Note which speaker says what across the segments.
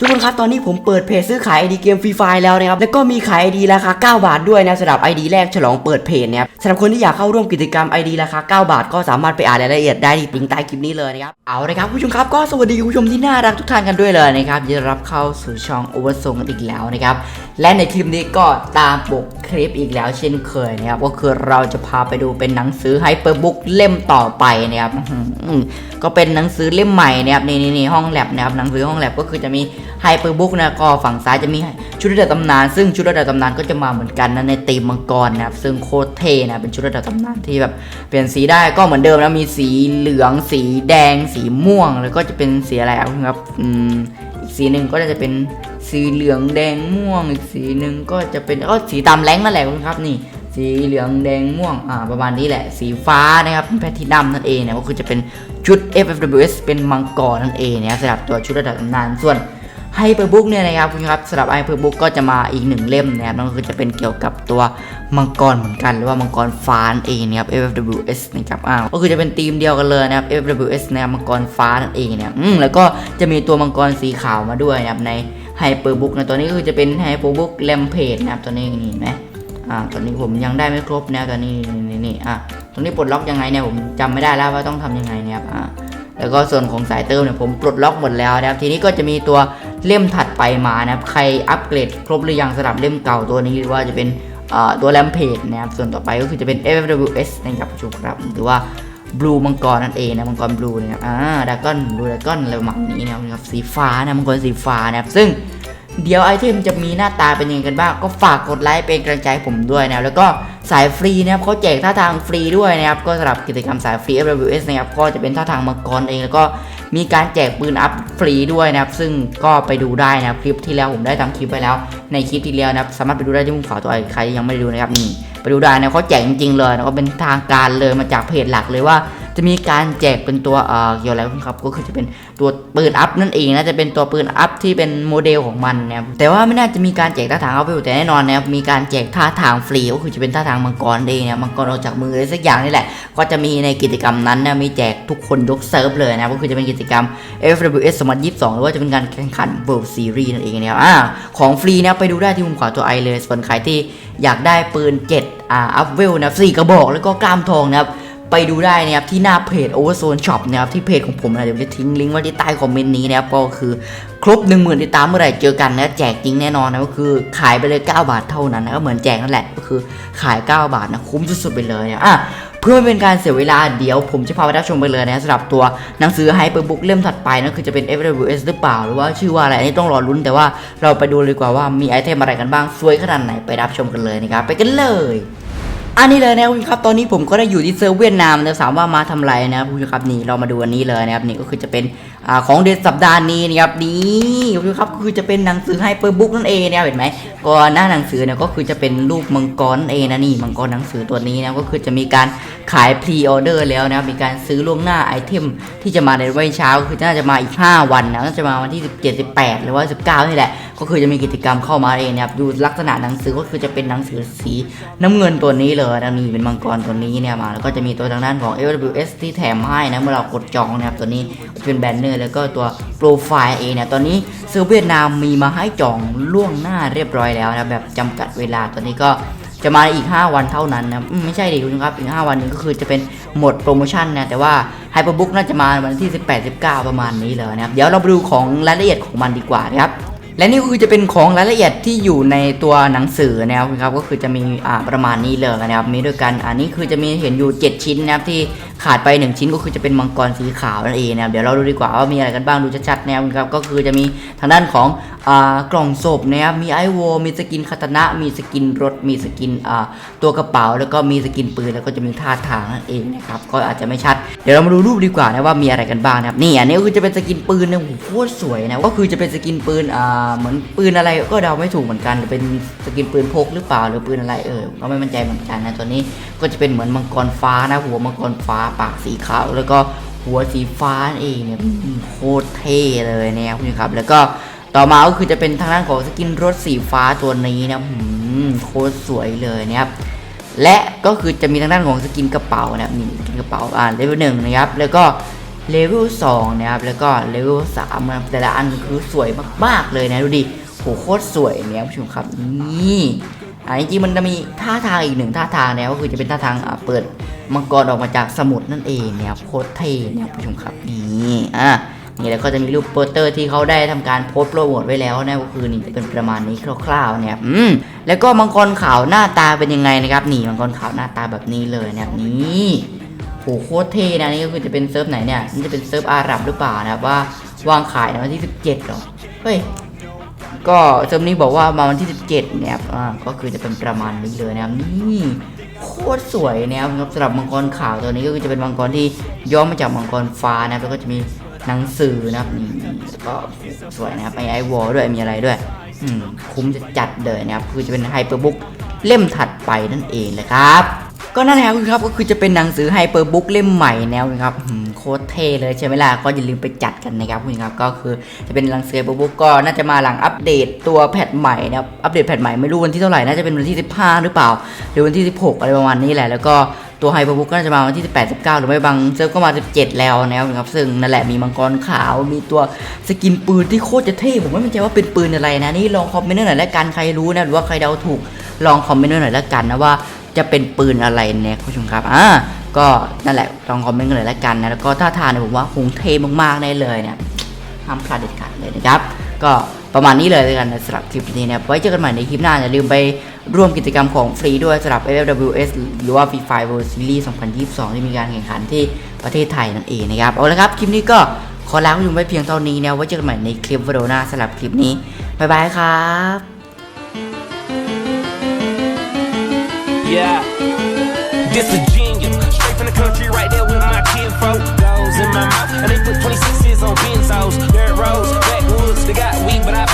Speaker 1: ทุกคนครับ ตอนนี้ผมเปิดเพจซื้อขายไอดีเกมฟรีไฟแล้วนะครับ แล้วก็มีขายไอดีราคา 9 บาทด้วยนะสำหรับไอดีแรกฉลองเปิดเพจนะครับสำหรับคนที่อยากเข้าร่วมกิจกรรมไอดีราคา 9 บาท ก็สามารถไปอ่านรายละเอียดได้ที่ลิงก์ใต้คลิปนี้เลยนะครับ เอาเละครับผู้ชมครับก็สวัสดีผู้ชมที่น่ารักทุกท่านกันด้วยเลยนะครับยินดีรับเข้าสู่ช่องโอเวอร์ซงกันอีกแล้วนะครับ และในคลิปนี้ก็ตามปกคลิปอีกแล้วเช่นเคยนะครับ ก็คือเราจะพาไปดูเป็นหนังสือไฮเปอร์บุ๊กเล่มต่อไปนะครับก็เป็นหนังสือเล่มใหม่นะครับนี่นี่นี่ห้องแลบนะครับหนังสือห้องแลบก็คือจะมี ฮเปอร์บุ๊กนะก็ฝั่งซ้ายจะมีชุดระดับตำนาน ซึ่งชุดระดับตำนานก็จะมาเหมือนกันนะในตีมมังกรนะครับซึ่งโคตรเท่นะเป็นชุดระดับตำนานที่แบบเปลี่ยนสีได้ก็เหมือนเดิมแล้วมีสีเหลือง สีแดง สีม่วง แล้วก็จะเป็นสีอะไรครับอืมอีกสีหนึ่งก็จะเป็นสีเหลืองแดงม่วง อีกสีหนึ่งก็จะเป็นก็สีตามแรงนั่นแหละคุณครับนี่สีเหลืองแดงม่วงอ่าประมาณนี้แหละ สีฟ้านะครับแพทินัมนั่นเองเนี่ยก็คือจะเป็นชุด FFWS เป็นมังกรนั่นเองนะครับสำหรับตัวชุดระดับตำนานส่วน ไฮเปอร์บุ๊กเนี่ยนะครับคุณครับสำหรับไฮเปอร์บุ๊กก็จะมาอีกหนึ่งเล่มนะครับนั่นก็คือจะเป็นเกี่ยวกับตัวมังกรเหมือนกัน หรือว่ามังกรฟ้านเองนะครับ FFWS นะครับอ้าวก็คือจะเป็นธีมเดียวกันเลยนะครับ FFWS นะครับมังกรฟ้านั่นเองเนี่ยอืมแล้วก็จะมีตัวมังกรสีขาวมาด้วยนะครับในไฮเปอร์บุ๊กนะตัวนี้ก็คือจะเป็นไฮเปอร์บุ๊กแลมเพจนะครับตัวนี้นี่เห็นไหมอ่าตอนนี้ผมยังได้ไม่ครบนะตัวนี้นี่นี่นี่อะตรงนี้ปลดล็อกยังไงเนี่ยผมจำไม่ได้แล้วว่าต้องทำยังไงเนี่ยครับอ่าแล้วก็ส่วนของสายเติมเนี่ยผมปลดล็อกหมดแล้วนะครับทีนี้ก็จะมีตัว เล่มถัดไปมานะครับ ใครอัปเกรดครบหรือยังสำหรับเล่มเก่าตัวนี้หรือว่าจะเป็นตัวแรมเพจนะครับ ส่วนต่อไปก็คือจะเป็น FWS นะครับผู้ชมครับหรือว่าบลูมังกรนั่นเองนะมังกรบลูนะครับอ่าดากอนบลูดากอนอะไรประมาณนี้นะครับสีฟ้านะมังกรสีฟ้านะครับซึ่งเดี๋ยวไอเทมจะมีหน้าตาเป็นยังไงกันบ้าง ก็ฝากกดไลค์เป็นกำลังใจผมด้วยนะครับแล้วก็สายฟรีนะครับเขาแจกท่าทางฟรีด้วยนะครับ ก็สำหรับกิจกรรมสายฟรี FWS นะครับก็จะเป็นท่าทางมังกรเองแล้วก็ มีการแจกปืนอัพฟรีด้วยนะครับ ซึ่งก็ไปดูได้นะครับคลิปที่แล้วผมได้ทำคลิปไปแล้ว ในคลิปที่แล้วนะครับสามารถไปดูได้ที่มุมขวาตัวไอใครยังไม่ได้ดูนะครับนี่ไปดูได้นะเขาแจกจริงๆเลยนะก็เป็นทางการเลยมาจากเพจหลักเลยว่า จะมีการแจกเป็นตัวเอ่อเกี่ยวอะไรครับก็คือจะเป็นตัวปืนอัพนั่นเองนะจะเป็นตัวปืนอัพที่เป็นโมเดลของมันนะครับแต่ว่าไม่น่าจะมีการแจกท่าทางเอัพเวลแต่แน่นอนนะครับมีการแจกท่าทางฟรีก็คือจะเป็นท่าทางมังกรเองนะมังกรออกจากมืออะไรสักอย่างนี่แหละ ก็จะมีในกิจกรรมนั้นนะมีแจกทุกคนยกเซิร์ฟเลยนะก็คือจะเป็นกิจกรรม FWS 2022หรือว่าจะเป็นการแข่งขัน World Series นั่นเองนะครับอ่าของฟรีนะไปดูได้ที่มุมขวาตัวไอเลยส่วนใครที่อยากได้ปืน7อ่าอัพเวลนะสี่กระบอกแล้วก็กล้ามทองนะครับ ไปดูได้นะครับที่หน้าเพจ Overzone Shop นะครับที่เพจของผมนะเดี๋ยวจะทิ้งลิงก์ไว้ที่ใต้คอมเมนต์นี้นะครับก็คือครบ 1 0,000ติดตามเมื่อไหร่เจอกันนะแจกจริงแน่นอนนะก็คือขายไปเลย 9 บาทเท่านั้นนะก็เหมือนแจกนั่นแหละก็คือขาย 9 บาทนะคุ้มสุดๆไปเลยนะอะเพื่อเป็นการเสียเวลาเดี๋ยวผมจะพาไปรับชมไปเลยนะสำหรับตัวหนังสือไฮเปอร์บุ๊กเล่มถัดไปนั่นคือจะเป็น FWS หรือเปล่า หรือว่าชื่อว่าอะไรอันนี้ต้องรอลุ้นแต่ว่าเราไปดูเลยกว่าว่ามีไอเทมอะไรกันบ้างสวยขนาดไหนไปรับชมกันเลยนะครับไปกันเลย อันนี้เลยนะครับคุณครับตอนนี้ผมก็ได้อยู่ที่เซิร์ฟเวียดนามนะถามว่ามาทำไรนะครับคุณครับนี่เรามาดูอันนี้เลยนะครับนี่ก็คือจะเป็นอของเดือนสัปดาห์นี้นะครับนี่คุณครับก็คือจะเป็นหนังสือไฮเปอร์บุ๊กนั่นเองนะเห็นไหมก็หน้าหนังสือเนี่ยก็คือจะเป็นรูปมังกรนั่นเองนะนี่มังกรหนังสือตัวนี้นะก็คือจะมีการขายพรีออเดอร์แล้วนะครับมีการซื้อล่วงหน้าไอเทมที่จะมาในวันเช้าคือน่าจะมาอีก 5 วันนะน่าจะมาวันที่17 18 หรือว่า 19 นี่แหละ ก็คือจะมีกิจกรรมเข้ามาเองนะครับ ดูลักษณะหนังสือก็คือจะเป็นหนังสือสีน้ำเงินตัวนี้เลยนะนี่เป็นมังกรตัวนี้เนี่ยมา แล้วก็จะมีตัวทางด้านของ LWS ที่แถมให้นะเมื่อเรากดจองนะครับตัวนี้เป็นแบนเนอร์แล้วก็ตัวโปรไฟล์เองเนี่ยตอนนี้เซิร์เวียดนามมีมาให้จองล่วงหน้าเรียบร้อยแล้วนะแบบจำกัดเวลาตัวนี้ก็จะมาอีก 5 วันเท่านั้นนะไม่ใช่ดิคุณครับอีก 5 วันนึงก็คือจะเป็นหมดโปรโมชั่นนะแต่ว่าไฮเปอร์บุ๊กน่าจะมาวันที่ 18-19 ประมาณนี้เลยนะครับ เดี๋ยวเราไปดูของรายละเอียดของมันดีกว่านะครับ และนี่คือจะเป็นของรายละเอียดที่อยู่ในตัวหนังสือนะครับครับก็คือจะมีอ่าประมาณนี้เลยนะครับมีด้วยกันอันนี้คือจะมีเห็นอยู่ 7 ชิ้นนะครับที่ขาดไป 1 ชิ้นก็คือจะเป็นมังกรสีขาวนั่นเองนะครับเดี๋ยวเราดูดีกว่าว่ามีอะไรกันบ้างดูชัดๆนะครับก็คือจะมีทางด้านของ กล่องศพนะครับมีไอโวมีสกินคาตนะ มีสกินรถ มีสกินอ่าตัวกระเป๋า แล้วก็มีสกินปืน แล้วก็จะมีท่าทางนั่นเองนะครับ ก็อาจจะไม่ชัด เดี๋ยวเรามาดูรูปดีกว่านะว่ามีอะไรกันบ้างนะครับ นี่อันนี้คือจะเป็นสกินปืนนะโหโคตรสวยนะ ก็คือจะเป็นสกินปืนอ่าเหมือนปืนอะไรก็เดาไม่ถูกเหมือนกัน เป็นสกินปืนพกหรือเปล่า หรือปืนอะไรเออก็ไม่มั่นใจเหมือนกันนะตัวนี้ ก็จะเป็นเหมือนมังกรฟ้านะ หัวมังกรฟ้า ปากสีขาว แล้วก็หัวสีฟ้านั่นเองเนี่ยโคตรเท่เลยนะครับคุณครับ แล้วก็ ต่อมาก็คือจะเป็นทางด้านของสกินรถสีฟ้าตัวนี้นะอืมโคตรสวยเลยนะครับและก็คือจะมีทางด้านของสกินกระเป๋านะครับนี่สกินกระเป๋าอ่าเลเวลหนึ่งนะครับ แล้วก็เลเวล2นะครับแล้วก็เลเวล3นะครับแต่ละอันคือสวยมากๆเลยนะดูดิโหโคตรสวยเนี่ยผู้ชมครับนี่อ่าจริงๆมันจะมีท่าทางอีกหนึ่งท่าทางนี่ยก็คือจะเป็นท่าทางอ่าเปิดมังกรออกมาจากสมุทรนั่นเองเนี่ยโคตรเท่เนี่ยผู้ชมครับนี่อะ นี่แล้วก็จะมีรูปโปสเตอร์ที่เขาได้ทำการโพสต์โปรโมทไว้แล้วนะก็คือนี่จะเป็นประมาณนี้คร่าวๆเนี่ยอืมแล้วก็มังกรขาวหน้าตาเป็นยังไงนะครับนี่มังกรขาวหน้าตาแบบนี้เลยนะครับนี่โหโคตรเท่นะนี่ก็คือจะเป็นเซิร์ฟไหนเนี่ยนี่จะเป็นเซิร์ฟอาหรับหรือเปล่านะครับว่าวางขายในวันที่ 17เหรอเฮ้ยก็เซิร์ฟนี้บอกว่ามาวันที่ 17เนี่ยอ่าก็คือจะเป็นประมาณนี้เลยนะครับนี่โคตรสวยนะครับสำหรับมังกรขาวตัวนี้ก็คือจะเป็นมังกรที่ย้อมมาจากมังกรฟ้านะครับแล้วก็จะมี หนังสือนะครับนี่ก็สวยนะครับไอไอวอลด้วยมีอะไรด้วย อืมคุ้มจะจัดเลยนะครับคือจะเป็นไฮเปอร์บุ๊กเล่มถัดไปนั่นเองเลยครับก็นั่นแหละครับก็คือจะเป็นหนังสือไฮเปอร์บุ๊กเล่มใหม่แนวนะครับโคตรเท่เลยใช่ไหมล่ะก็อย่าลืมไปจัดกันนะครับคุณครับก็คือจะเป็นหนังสือไฮเปอร์บุ๊กก็น่าจะมาหลังอัปเดตตัวแพทใหม่นะครับอัปเดตแพทใหม่ไม่รู้วันที่เท่าไหร่น่าจะเป็นวันที่ 15 หรือเปล่า หรือวันที่ 16 อะไรประมาณนี้แหละแล้วก็ ตัวไฮเปอร์บุ๊กก็น่าจะมาวันที่ 18 19 หรือไม่บางเซิร์ฟก็มา 17 แล้วนะครับซึ่งนั่นแหละมีมังกรขาวมีตัวสกินปืนที่โคตรจะเท่ผมไม่มั่นใจว่าเป็นปืนอะไรนะนี่ลองคอมเมนต์หน่อยแล้วกันใครรู้นะหรือว่าใครเดาถูกลองคอมเมนต์หน่อยแล้วกันนะว่าจะเป็นปืนอะไรเนี่ยคุณผู้ชมครับอ่าก็นั่นแหละลองคอมเมนต์กันเลยแล้วกันนะแล้วก็ถ้าทานเนี่ยผมว่าคงเท่มากๆแน่เลยเนี่ยห้ามพลาดเด็ดขาดเลยนะครับ ก็ ประมาณนี้เลยแล้วยกันสำหรับคลิปนี้นะครับไว้เจอกันใหม่ในคลิปหน้าอย่าลืมไปร่วมกิจกรรมของฟรีด้วยสำหรับ FWS หรือว่า Free Fire World Series 2022 ที่มีการแข่งขันที่ประเทศไทยนั่นเองนะครับเอาละครับคลิปนี้ก็ขอลาคุณผู้ชมไว้เพียงเท่านี้นะไว้เจอกันใหม่ในคลิปวิดีโอหน้าสำหรับคลิปนี้บ๊ายบายครับ
Speaker 2: Yeah. This a genius. Straight from the country, right there with my kid folk. Goes in my mouth, and they put 26s on benzos. Dirt roads, backwoods, they got weed, but I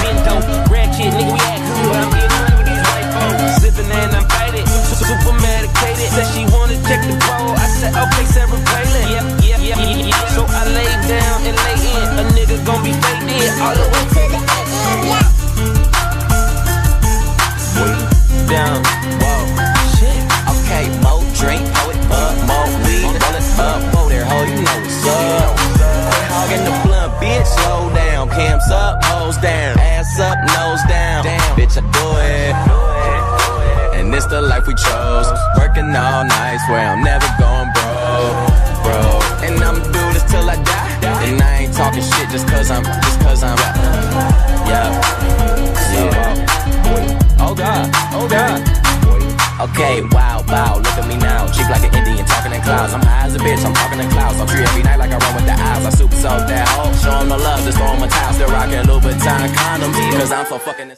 Speaker 2: down.
Speaker 3: Bitch, I do it. And it's the life we chose. Working all night, where I'm never going broke, bro. And I'ma do this till I die. And I ain't talking shit just cause I'm, just cause I'm, yeah, yeah.
Speaker 2: Oh God, oh God.
Speaker 3: Okay, wow, wow, look at me now. Cheap like an Indian, talking in clouds. I'm high as a bitch, I'm talking in clouds. I'm free every night like I run with the eyes. I super soak that hoe. Show 'em no love, just throw 'em a towel. Still rocking Louboutin condoms, cause I'm so fucking.